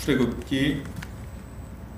출애굽기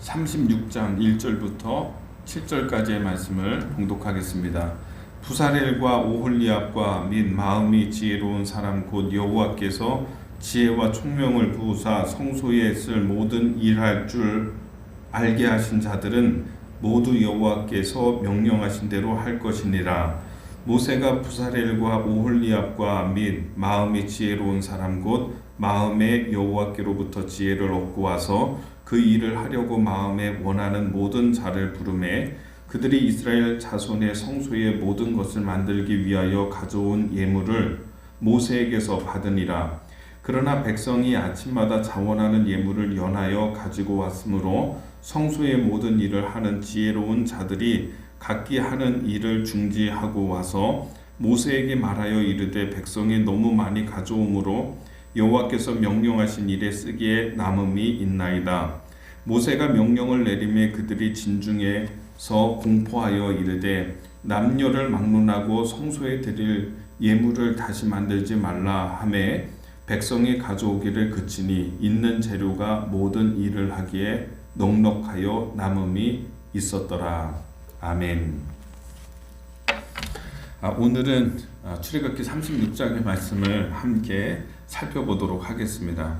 36장 1절부터 7절까지의 말씀을 봉독하겠습니다. 부사렐과 오홀리압과 및 마음이 지혜로운 사람 곧 여호와께서 지혜와 총명을 부으사 성소에 쓸 모든 일할 줄 알게 하신 자들은 모두 여호와께서 명령하신 대로 할 것이니라. 모세가 부사렐과 오홀리압과 및 마음이 지혜로운 사람 곧 마음에 여호와께로부터 지혜를 얻고 와서 그 일을 하려고 마음에 원하는 모든 자를 부르매 그들이 이스라엘 자손의 성소의 모든 것을 만들기 위하여 가져온 예물을 모세에게서 받으니라. 그러나 백성이 아침마다 자원하는 예물을 연하여 가지고 왔으므로 성소의 모든 일을 하는 지혜로운 자들이 각기 하는 일을 중지하고 와서 모세에게 말하여 이르되 백성이 너무 많이 가져오므로 여호와께서 명령하신 일에 쓰기에 남음이 있나이다. 모세가 명령을 내림에 그들이 진중에서 공포하여 이르되 남녀를 막론하고 성소에 드릴 예물을 다시 만들지 말라 하매 백성이 가져오기를 그치니 있는 재료가 모든 일을 하기에 넉넉하여 남음이 있었더라. 아멘. 아, 오늘은 아, 출애굽기 36장의 말씀을 함께 살펴보도록 하겠습니다.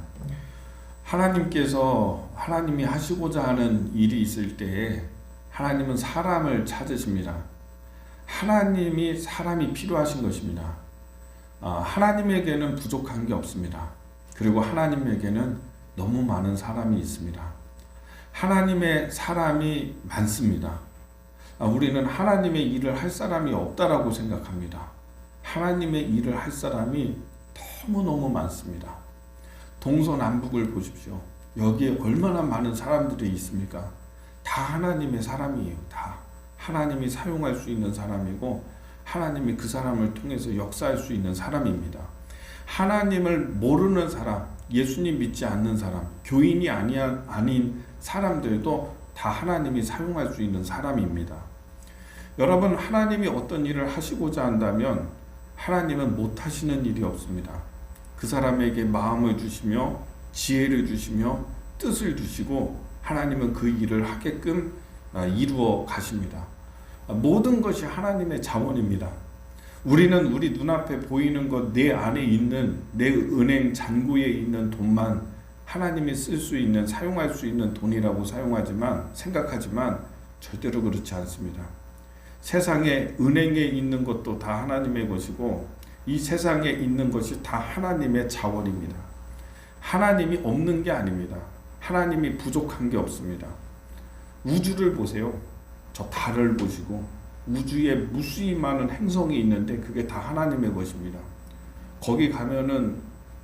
하나님께서 하나님이 하시고자 하는 일이 있을 때에 하나님은 사람을 찾으십니다. 하나님이 사람이 필요하신 것입니다. 아, 하나님에게는 부족한 게 없습니다. 그리고 하나님에게는 너무 많은 사람이 있습니다. 하나님의 사람이 많습니다. 아, 우리는 하나님의 일을 할 사람이 없다라고 생각합니다. 하나님의 일을 할 사람이 너무너무 많습니다. 동서남북을 보십시오. 여기에 얼마나 많은 사람들이 있습니까? 다 하나님의 사람이에요. 다 하나님이 사용할 수 있는 사람이고 하나님이 그 사람을 통해서 역사할 수 있는 사람입니다. 하나님을 모르는 사람, 예수님 믿지 않는 사람, 교인이 아니야, 아닌 사람들도 다 하나님이 사용할 수 있는 사람입니다. 여러분, 하나님이 어떤 일을 하시고자 한다면 하나님은 못 하시는 일이 없습니다. 그 사람에게 마음을 주시며 지혜를 주시며 뜻을 주시고 하나님은 그 일을 하게끔 이루어 가십니다. 모든 것이 하나님의 자원입니다. 우리는 우리 눈앞에 보이는 것, 내 안에 있는 내 은행 잔고에 있는 돈만 하나님이 쓸 수 있는 사용할 수 있는 돈이라고 사용하지만 생각하지만 절대로 그렇지 않습니다. 세상에 은행에 있는 것도 다 하나님의 것이고 이 세상에 있는 것이 다 하나님의 자원입니다. 하나님이 없는 게 아닙니다. 하나님이 부족한 게 없습니다. 우주를 보세요. 저 달을 보시고 우주에 무수히 많은 행성이 있는데 그게 다 하나님의 것입니다. 거기 가면은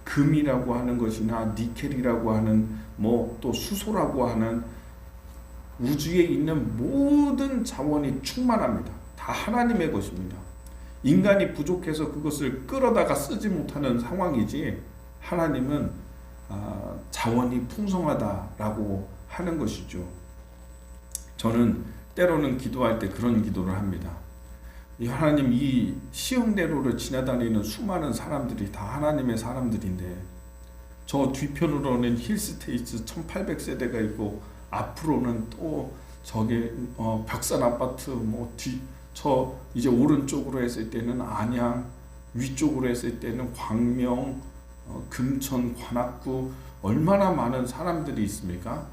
금이라고 하는 것이나 니켈이라고 하는 뭐 또 수소라고 하는 우주에 있는 모든 자원이 충만합니다. 다 하나님의 것입니다. 인간이 부족해서 그것을 끌어다가 쓰지 못하는 상황이지 하나님은 아, 자원이 풍성하다라고 하는 것이죠. 저는 때로는 기도할 때 그런 기도를 합니다. 하나님 이 시흥대로를 지나다니는 수많은 사람들이 다 하나님의 사람들인데 저 뒤편으로는 힐스테이트 1800세대가 있고 앞으로는 또 저게 어, 벽산 아파트 뭐 뒤 저 이제 오른쪽으로 했을 때는 안양 위쪽으로 했을 때는 광명 어, 금천 관악구 얼마나 많은 사람들이 있습니까?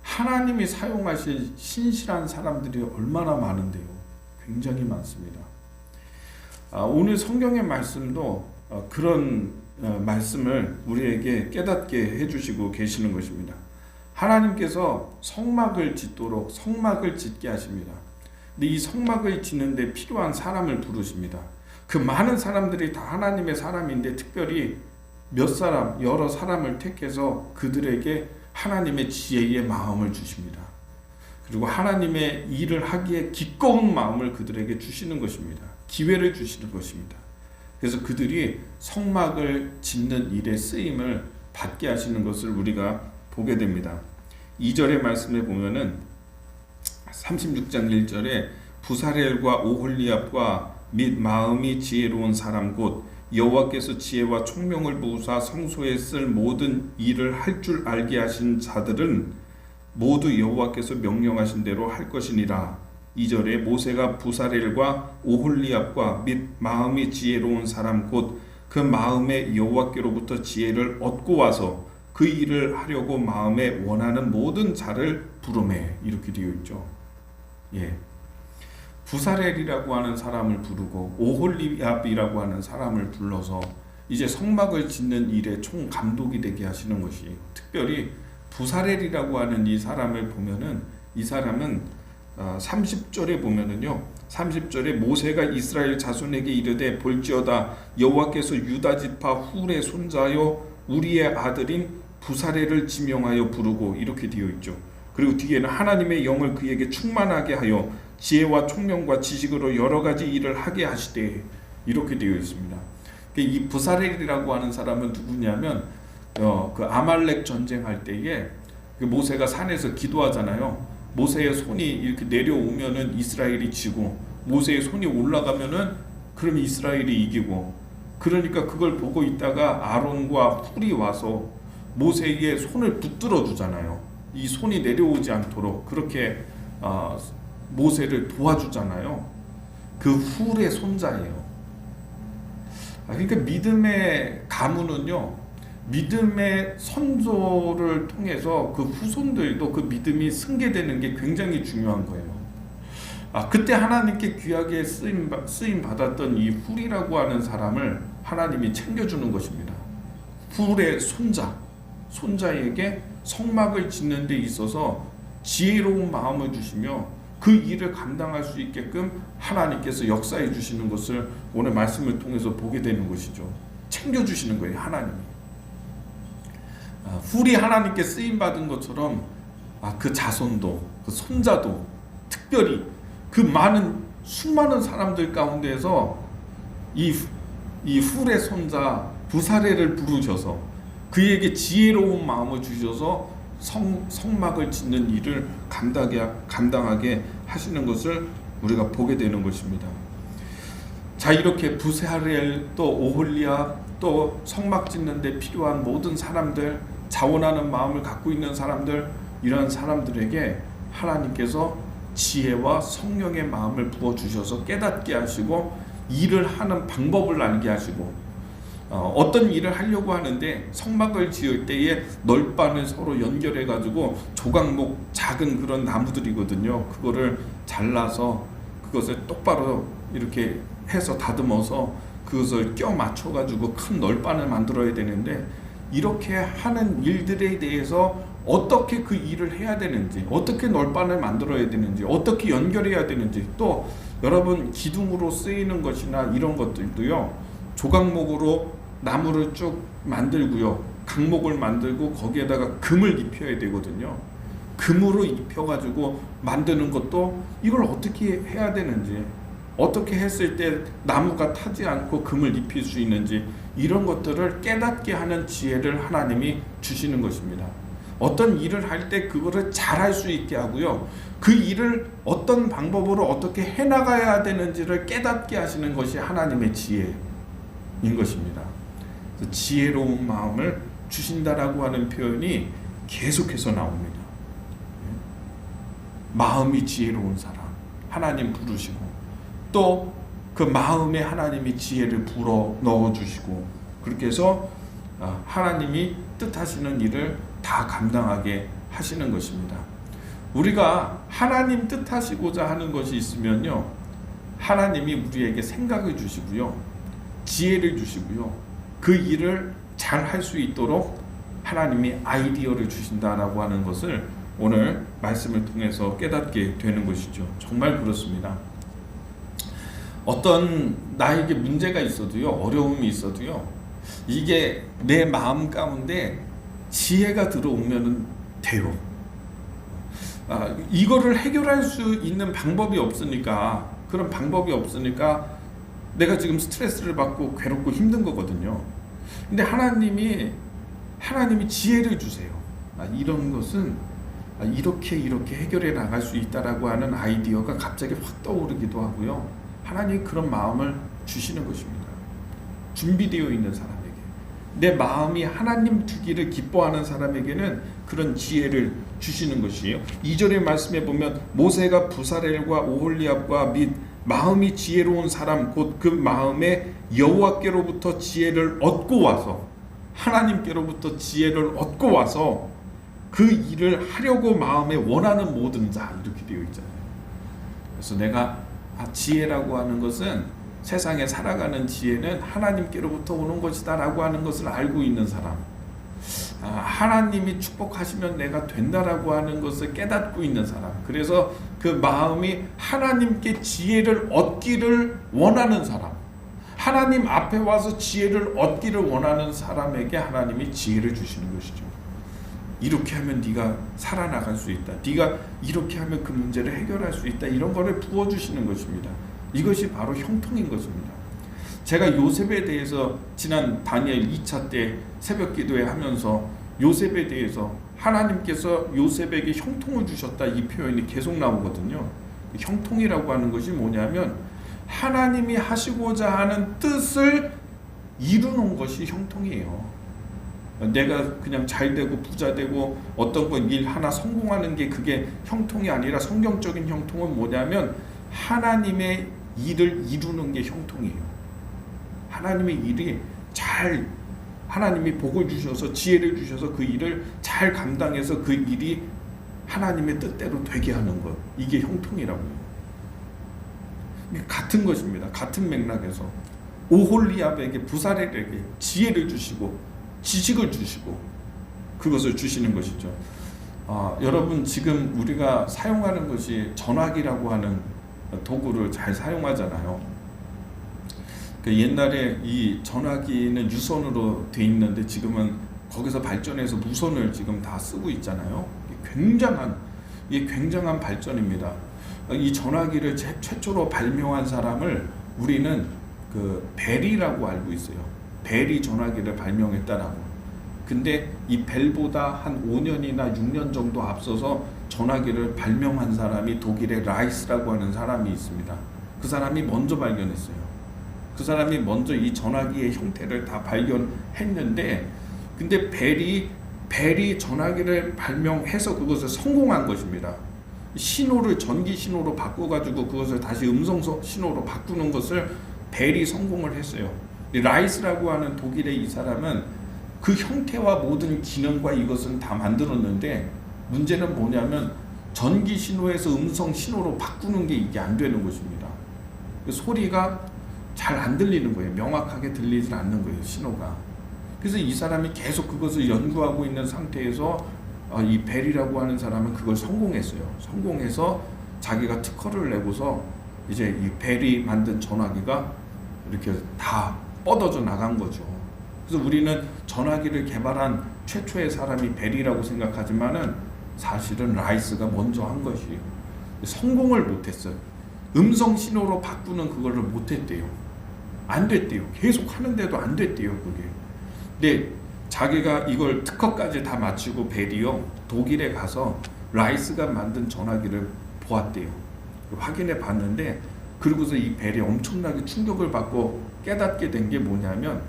하나님이 사용하실 신실한 사람들이 얼마나 많은데요. 굉장히 많습니다. 아, 오늘 성경의 말씀도 어, 그런 어, 말씀을 우리에게 깨닫게 해주시고 계시는 것입니다. 하나님께서 성막을 짓도록 성막을 짓게 하십니다. 근데 이 성막을 짓는데 필요한 사람을 부르십니다. 그 많은 사람들이 다 하나님의 사람인데 특별히 몇 사람, 여러 사람을 택해서 그들에게 하나님의 지혜의 마음을 주십니다. 그리고 하나님의 일을 하기에 기꺼운 마음을 그들에게 주시는 것입니다. 기회를 주시는 것입니다. 그래서 그들이 성막을 짓는 일에 쓰임을 받게 하시는 것을 우리가 보게 됩니다. 2절의 말씀에 보면은 36장 1절에 부사렐과 오홀리압과 및 마음이 지혜로운 사람 곧 여호와께서 지혜와 총명을 부으사 성소에 쓸 모든 일을 할 줄 알게 하신 자들은 모두 여호와께서 명령하신 대로 할 것이니라. 2절에 모세가 부사렐과 오홀리압과 및 마음이 지혜로운 사람 곧 그 마음에 여호와께로부터 지혜를 얻고 와서 그 일을 하려고 마음에 원하는 모든 자를 부르매 이렇게 되어 있죠. 예. 부사렐이라고 하는 사람을 부르고 오홀리압이라고 하는 사람을 불러서 이제 성막을 짓는 일에 총 감독이 되게 하시는 것이 특별히 부사렐이라고 하는 이 사람을 보면은 이 사람은 어, 30절에 보면은요. 30절에 모세가 이스라엘 자손에게 이르되 볼지어다 여호와께서 유다 지파 훌의 손자요 우리의 아들인 부사렐을 지명하여 부르고 이렇게 되어 있죠. 그리고 뒤에는 하나님의 영을 그에게 충만하게 하여 지혜와 총명과 지식으로 여러 가지 일을 하게 하시되 이렇게 되어 있습니다. 이 부사렐이라고 하는 사람은 누구냐면 어, 그 아말렉 전쟁할 때에 그 모세가 산에서 기도하잖아요. 모세의 손이 이렇게 내려오면은 이스라엘이 지고 모세의 손이 올라가면은 그럼 이스라엘이 이기고 그러니까 그걸 보고 있다가 아론과 훌이 와서 모세의 손을 붙들어 주잖아요. 이 손이 내려오지 않도록 그렇게 어, 모세를 도와주잖아요. 그 훌의 손자예요. 아, 그러니까 믿음의 가문은요. 믿음의 선조를 통해서 그 후손들도 그 믿음이 승계되는 게 굉장히 중요한 거예요. 아, 그때 하나님께 귀하게 쓰임, 쓰임 받았던 이 훌이라고 하는 사람을 하나님이 챙겨주는 것입니다. 훌의 손자, 손자에게 성막을 짓는 데 있어서 지혜로운 마음을 주시며 그 일을 감당할 수 있게끔 하나님께서 역사해 주시는 것을 오늘 말씀을 통해서 보게 되는 것이죠. 챙겨 주시는 거예요, 하나님이. 아, 훌이 하나님께 쓰임 받은 것처럼 아, 그 자손도 그 손자도 특별히 그 많은 수많은 사람들 가운데서 이, 이 훌의 손자 부사레를 부르셔서 그에게 지혜로운 마음을 주셔서 성, 성막을 짓는 일을 감당하게, 감당하게 하시는 것을 우리가 보게 되는 것입니다. 자 이렇게 부세하렐 또 오홀리아 또 성막 짓는데 필요한 모든 사람들 자원하는 마음을 갖고 있는 사람들 이런 사람들에게 하나님께서 지혜와 성령의 마음을 부어 주셔서 깨닫게 하시고 일을 하는 방법을 알게 하시고 어, 떤 일을 하려고 하는데 성막을 지을 때에 널판을 서로 연결해 가지고 조각목 작은 그런 나무들이거든요. 그거를 잘라서 그것을 똑바로 이렇게 해서 다듬어서 그것을 껴 맞춰 가지고 큰 널판을 만들어야 되는데 이렇게 하는 일들에 대해서 어떻게 그 일을 해야 되는지, 어떻게 널판을 만들어야 되는지, 어떻게 연결해야 되는지, 또 여러분 기둥으로 쓰이는 것이나 이런 것들도요. 조각목으로 나무를 쭉 만들고요. 강목을 만들고 거기에다가 금을 입혀야 되거든요. 금으로 입혀가지고 만드는 것도 이걸 어떻게 해야 되는지, 어떻게 했을 때 나무가 타지 않고 금을 입힐 수 있는지 이런 것들을 깨닫게 하는 지혜를 하나님이 주시는 것입니다. 어떤 일을 할 때 그거를 잘할 수 있게 하고요. 그 일을 어떤 방법으로 어떻게 해나가야 되는지를 깨닫게 하시는 것이 하나님의 지혜인 것입니다. 지혜로운 마음을 주신다라고 하는 표현이 계속해서 나옵니다. 마음이 지혜로운 사람, 하나님 부르시고 또 그 마음에 하나님이 지혜를 불어 넣어 주시고 그렇게 해서 아, 하나님이 뜻하시는 일을 다 감당하게 하시는 것입니다. 우리가 하나님 뜻하시고자 하는 것이 있으면요. 하나님이 우리에게 생각을 주시고요. 지혜를 주시고요. 그 일을 잘 할 수 있도록 하나님이 아이디어를 주신다라고 하는 것을 오늘 말씀을 통해서 깨닫게 되는 것이죠. 정말 그렇습니다. 어떤 나에게 문제가 있어도요, 어려움이 있어도요, 이게 내 마음 가운데 지혜가 들어오면 돼요. 아, 이거를 해결할 수 있는 방법이 없으니까 그런 방법이 없으니까 내가 지금 스트레스를 받고 괴롭고 힘든 거거든요. 근데 하나님이 하나님이 지혜를 주세요. 아, 이런 것은 아, 이렇게 이렇게 해결해 나갈 수 있다라고 하는 아이디어가 갑자기 확 떠오르기도 하고요. 하나님이 그런 마음을 주시는 것입니다. 준비되어 있는 사람에게 내 마음이 하나님 두기를 기뻐하는 사람에게는 그런 지혜를 주시는 것이에요. 2절의 말씀에 보면 모세가 부사렐과 오홀리압과 및 마음이 지혜로운 사람 곧 그 마음에 여호와께로부터 지혜를 얻고 와서 하나님께로부터 지혜를 얻고 와서 그 일을 하려고 마음에 원하는 모든 자 이렇게 되어 있잖아요. 그래서 내가 아, 지혜라고 하는 것은 세상에 살아가는 지혜는 하나님께로부터 오는 것이다라고 하는 것을 알고 있는 사람. 아, 하나님이 축복하시면 내가 된다라고 하는 것을 깨닫고 있는 사람. 그래서 그 마음이 하나님께 지혜를 얻기를 원하는 사람. 하나님 앞에 와서 지혜를 얻기를 원하는 사람에게 하나님이 지혜를 주시는 것이죠. 이렇게 하면 네가 살아나갈 수 있다. 네가 이렇게 하면 그 문제를 해결할 수 있다. 이런 거를 부어 주시는 것입니다. 이것이 바로 형통인 것입니다. 제가 요셉에 대해서 지난 다니엘 2차 때 새벽 기도회 하면서 요셉에 대해서 하나님께서 요셉에게 형통을 주셨다 이 표현이 계속 나오거든요. 형통이라고 하는 것이 뭐냐면 하나님이 하시고자 하는 뜻을 이루는 것이 형통이에요. 내가 그냥 잘 되고 부자 되고 어떤 건 일 하나 성공하는 게 그게 형통이 아니라 성경적인 형통은 뭐냐면 하나님의 일을 이루는 게 형통이에요. 하나님의 일이 잘 하나님이 복을 주셔서 지혜를 주셔서 그 일을 잘 감당해서 그 일이 하나님의 뜻대로 되게 하는 것 이게 형통이라고요. 같은 것입니다. 같은 맥락에서 오홀리압에게 부사렐에게 지혜를 주시고 지식을 주시고 그것을 주시는 것이죠. 아, 여러분 지금 우리가 사용하는 것이 전화기라고 하는 도구를 잘 사용하잖아요. 그 옛날에 이 전화기는 유선으로 돼 있는데 지금은 거기서 발전해서 무선을 지금 다 쓰고 있잖아요. 굉장한 이 굉장한 발전입니다. 이 전화기를 최, 최초로 발명한 사람을 우리는 그 벨이라고 알고 있어요. 벨이 전화기를 발명했다라고. 근데 이 벨보다 한 5년이나 6년 정도 앞서서 전화기를 발명한 사람이 독일의 라이스라고 하는 사람이 있습니다. 그 사람이 먼저 발견했어요. 그 사람이 먼저 이 전화기의 형태를 다 발견했는데 근데 벨이 벨이 전화기를 발명해서 그것을 성공한 것입니다. 신호를 전기 신호로 바꿔가지고 그것을 다시 음성 신호로 바꾸는 것을 벨이 성공을 했어요. 라이스라고 하는 독일의 이 사람은 그 형태와 모든 기능과 이것은 다 만들었는데 문제는 뭐냐면 전기 신호에서 음성 신호로 바꾸는 게 이게 안 되는 것입니다. 그 소리가 잘 안 들리는 거예요. 명확하게 들리질 않는 거예요. 신호가. 그래서 이 사람이 계속 그것을 연구하고 있는 상태에서 어, 이 벨이라고 하는 사람은 그걸 성공했어요. 성공해서 자기가 특허를 내고서 이제 이 벨이 만든 전화기가 이렇게 다 뻗어져 나간 거죠. 그래서 우리는 전화기를 개발한 최초의 사람이 벨이라고 생각하지만은 사실은 라이스가 먼저 한 것이에요. 성공을 못했어요. 음성 신호로 바꾸는 그거를 못했대요. 안 됐대요. 계속 하는데도 안 됐대요. 그게. 근데 자기가 이걸 특허까지 다 마치고 벨이요 독일에 가서 라이스가 만든 전화기를 보았대요. 확인해 봤는데 그러고서 이 벨이 엄청나게 충격을 받고 깨닫게 된 게 뭐냐면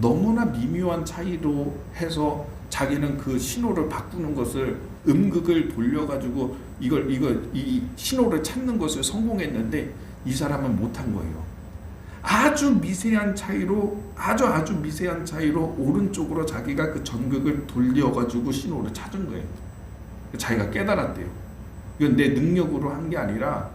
너무나 미묘한 차이로 해서 자기는 그 신호를 바꾸는 것을 음극을 돌려가지고 이걸 이걸 이 신호를 찾는 것을 성공했는데 이 사람은 못한 거예요. 아주 미세한 차이로 아주 아주 미세한 차이로 오른쪽으로 자기가 그 전극을 돌려가지고 신호를 찾은 거예요. 자기가 깨달았대요. 이건 내 능력으로 한 게 아니라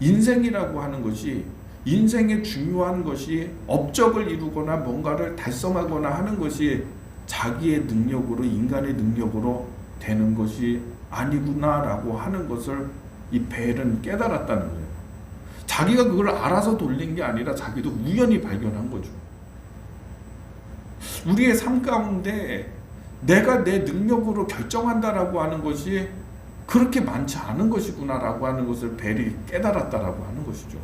인생이라고 하는 것이 인생의 중요한 것이 업적을 이루거나 뭔가를 달성하거나 하는 것이 자기의 능력으로 인간의 능력으로 되는 것이 아니구나라고 하는 것을 이 벨은 깨달았다는 거예요. 자기가 그걸 알아서 돌린 게 아니라 자기도 우연히 발견한 거죠. 우리의 삶 가운데 내가 내 능력으로 결정한다라고 하는 것이 그렇게 많지 않은 것이구나라고 하는 것을 벨이 깨달았다라고 하는 것이죠.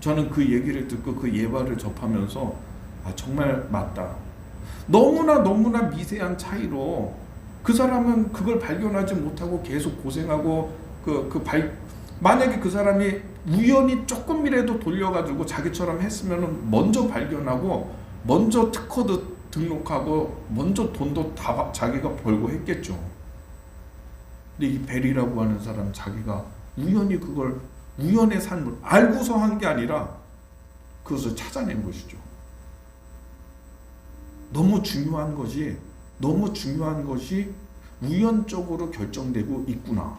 저는 그 얘기를 듣고 그 예화를 접하면서 아 정말 맞다. 너무나 너무나 미세한 차이로 그 사람은 그걸 발견하지 못하고 계속 고생하고 그 그 발 만약에 그 사람이 우연히 조금이라도 돌려가지고 자기처럼 했으면 먼저 발견하고 먼저 특허도 등록하고 먼저 돈도 다 바- 자기가 벌고 했겠죠. 근데 이 벨이라고 하는 사람 자기가 우연히 그걸 우연의 산물 알고서 한 게 아니라 그것을 찾아낸 것이죠. 너무 중요한 것이 너무 중요한 것이 우연적으로 결정되고 있구나.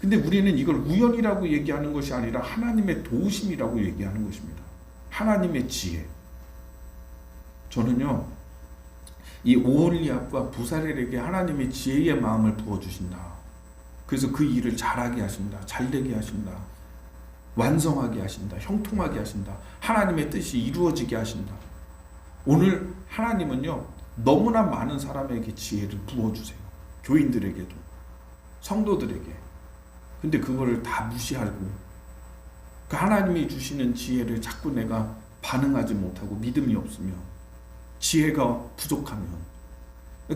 근데 우리는 이걸 우연이라고 얘기하는 것이 아니라 하나님의 도우심이라고 얘기하는 것입니다. 하나님의 지혜. 저는요, 이 오홀리압과 부사렐에게 하나님의 지혜의 마음을 부어주신다. 그래서 그 일을 잘하게 하신다. 잘되게 하신다. 완성하게 하신다. 형통하게 하신다. 하나님의 뜻이 이루어지게 하신다. 오늘 하나님은요, 너무나 많은 사람에게 지혜를 부어주세요. 교인들에게도, 성도들에게. 근데 그거를 다 무시하고, 그 하나님이 주시는 지혜를 자꾸 내가 반응하지 못하고 믿음이 없으면, 지혜가 부족하면,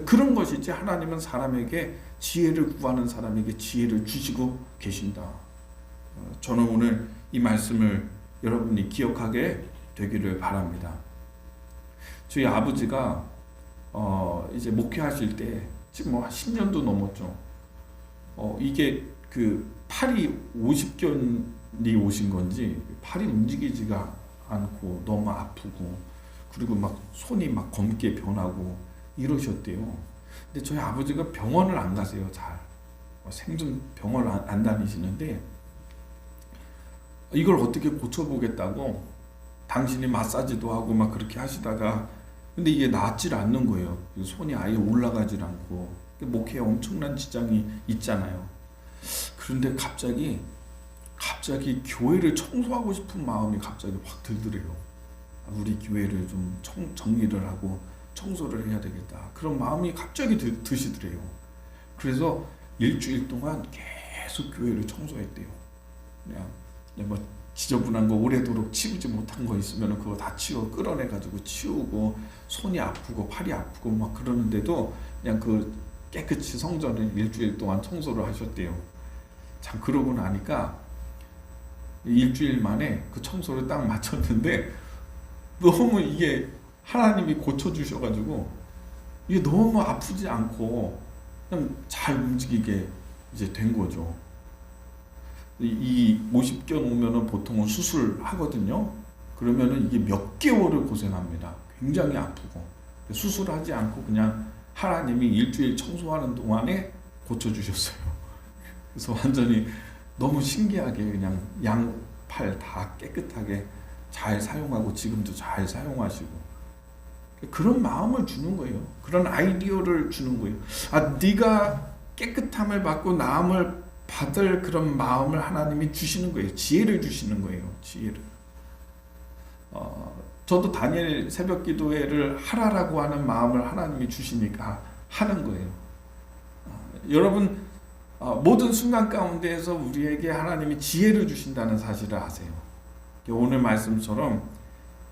그런 것이지 하나님은 사람에게 지혜를 구하는 사람에게 지혜를 주시고 계신다. 어, 저는 오늘 이 말씀을 여러분이 기억하게 되기를 바랍니다. 저희 아버지가 어 이제 목회하실 때 지금 뭐 10년도 넘었죠. 어 이게 그 팔이 50견이 오신 건지 팔이 움직이지가 않고 너무 아프고 그리고 막 손이 막 검게 변하고 이러셨대요. 근데 저희 아버지가 병원을 안 가세요, 잘. 어, 생전 병원을 안, 안 다니시는데 이걸 어떻게 고쳐보겠다고 당신이 마사지도 하고 막 그렇게 하시다가 근데 이게 낫질 않는 거예요. 손이 아예 올라가질 않고 목회에 엄청난 지장이 있잖아요. 그런데 갑자기 갑자기 교회를 청소하고 싶은 마음이 갑자기 확 들더래요. 우리 교회를 좀 청, 정리를 하고 청소를 해야 되겠다. 그런 마음이 갑자기 드, 드시더래요. 그래서 일주일 동안 계속 교회를 청소했대요. 그냥 뭐 지저분한 거 오래도록 치우지 못한 거 있으면 그거 다 치워 끌어내 가지고 치우고 손이 아프고 팔이 아프고 막 그러는데도 그냥 그 깨끗이 성전을 일주일 동안 청소를 하셨대요. 참 그러고 나니까 일주일 만에 그 청소를 딱 마쳤는데 너무 이게 하나님이 고쳐 주셔가지고 이게 너무 아프지 않고 그냥 잘 움직이게 이제 된 거죠. 이 50견 오면은 보통은 수술하거든요. 그러면은 이게 몇 개월을 고생합니다. 굉장히 아프고 수술하지 않고 그냥 하나님이 일주일 청소하는 동안에 고쳐주셨어요. 그래서 완전히 너무 신기하게 그냥 양팔 다 깨끗하게 잘 사용하고 지금도 잘 사용하시고 그런 마음을 주는 거예요. 그런 아이디어를 주는 거예요. 아, 네가 깨끗함을 받고 나음을 받을 그런 마음을 하나님이 주시는 거예요. 지혜를 주시는 거예요. 지혜를. 어, 저도 다니엘 새벽 기도회를 하라라고 하는 마음을 하나님이 주시니까 하는 거예요. 어, 여러분 어, 모든 순간 가운데에서 우리에게 하나님이 지혜를 주신다는 사실을 아세요. 오늘 말씀처럼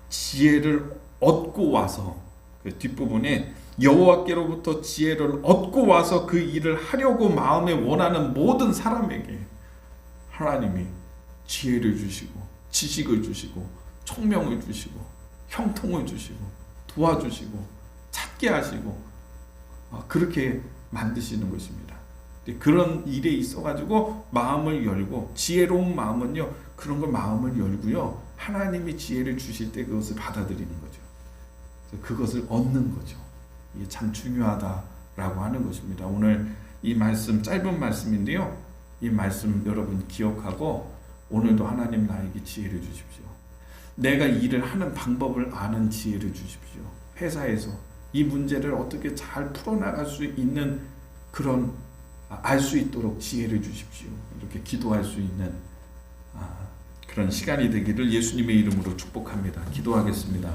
지혜를 얻고 와서 그 뒷부분에 여호와께로부터 지혜를 얻고 와서 그 일을 하려고 마음에 원하는 모든 사람에게 하나님이 지혜를 주시고 지식을 주시고 총명을 주시고 형통을 주시고 도와주시고 찾게 하시고 어, 그렇게 만드시는 것입니다. 그런 일에 있어가지고 마음을 열고 지혜로운 마음은요 그런 걸 마음을 열고요 하나님이 지혜를 주실 때 그것을 받아들이는 거죠. 그것을 얻는 거죠. 이게 참 중요하다라고 하는 것입니다. 오늘 이 말씀 짧은 말씀인데요. 이 말씀 여러분 기억하고 오늘도 하나님 나에게 지혜를 주십시오. 내가 일을 하는 방법을 아는 지혜를 주십시오. 회사에서 이 문제를 어떻게 잘 풀어나갈 수 있는 그런 알 수 있도록 지혜를 주십시오. 이렇게 기도할 수 있는 아, 그런 시간이 되기를 예수님의 이름으로 축복합니다. 기도하겠습니다.